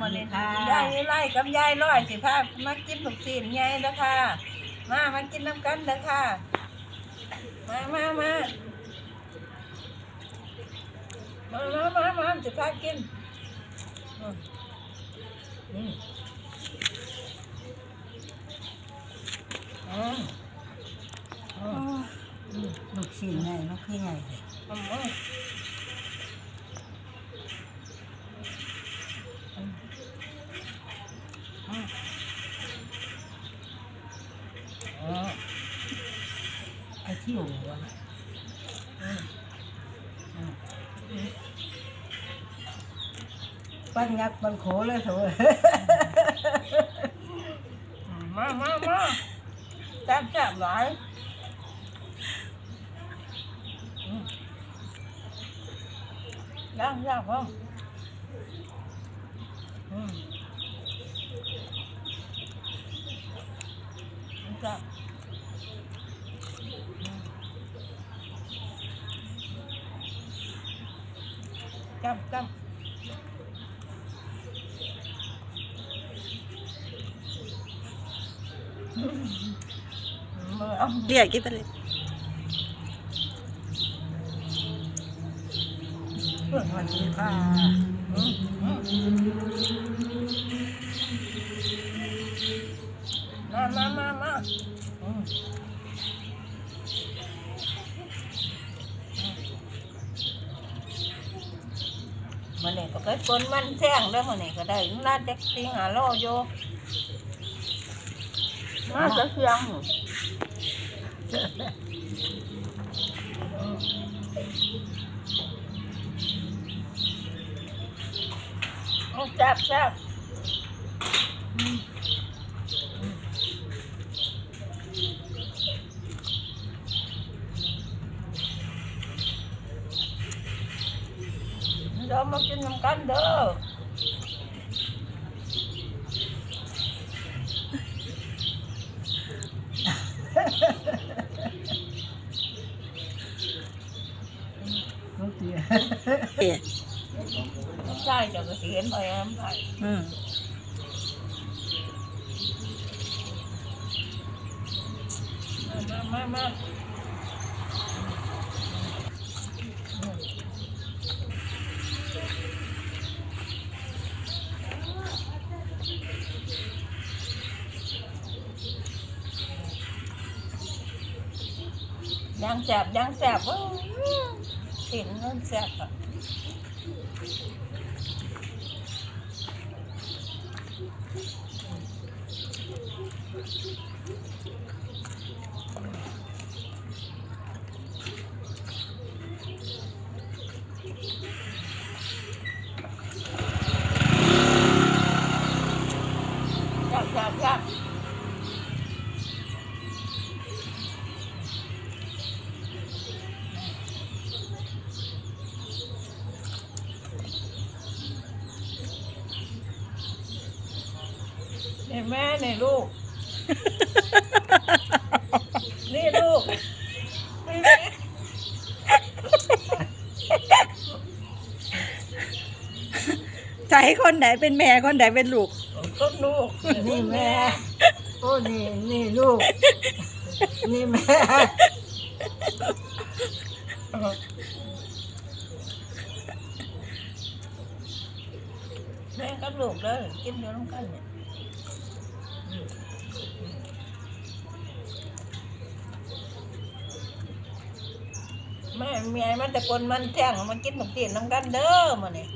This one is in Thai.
มื้อนี้ค่ะยายนี่ไล่กับยายร้อยสิพามากินลูกชิ้นใหญ่เด้อค่ะ มามากินน้ำกันเด้อค่ะ มามามามามามามาสิพากินอืมอืมอืมอืมลูกชิ้นไงมันคือไงเลย อืมอืมอืมอืม ไอ้ ที่ยวะอืมอืมปั้นยักษ์ปั้นโขเลยโถมามามาจับจับหลายย่างย่างพ่อจับ จับจับมือเอา เรียกกินไปเลย เพื่อนวันนี้ค่ะ อื มอืมมามามามาอืมมันนี่ก็เคยปนมันแท่งแล้วมันนี่ก็ได้น่าจะสิงหาโลโยมาจะเสียงอืมแซ่บแซ่บอืมอืม เดี๋ยวมากินน้ำกันเด้อลูกเดียวเอ๊ะใช่เดี๋ยวก็สิเห็นไปแอมไปอืมมามามา ยังแสบยังแสบเว้ยสินนั่นแสบอะจับจับจับ นี่แม่นี่ลูก นี่ลูกนี่แม่จะให้คนไหนเป็นแม่คนไหนเป็นลูกก็ลูกนี่แม่โอ้นี่นี่ลูก นี่แม่แม่กับลูกเลยกินเดี๋ยวน้องกันเนี่ย แม่เมียมันแต่คนมันแท่งมันกินหนมจีนน้ำกันเด้อมาเนี่ย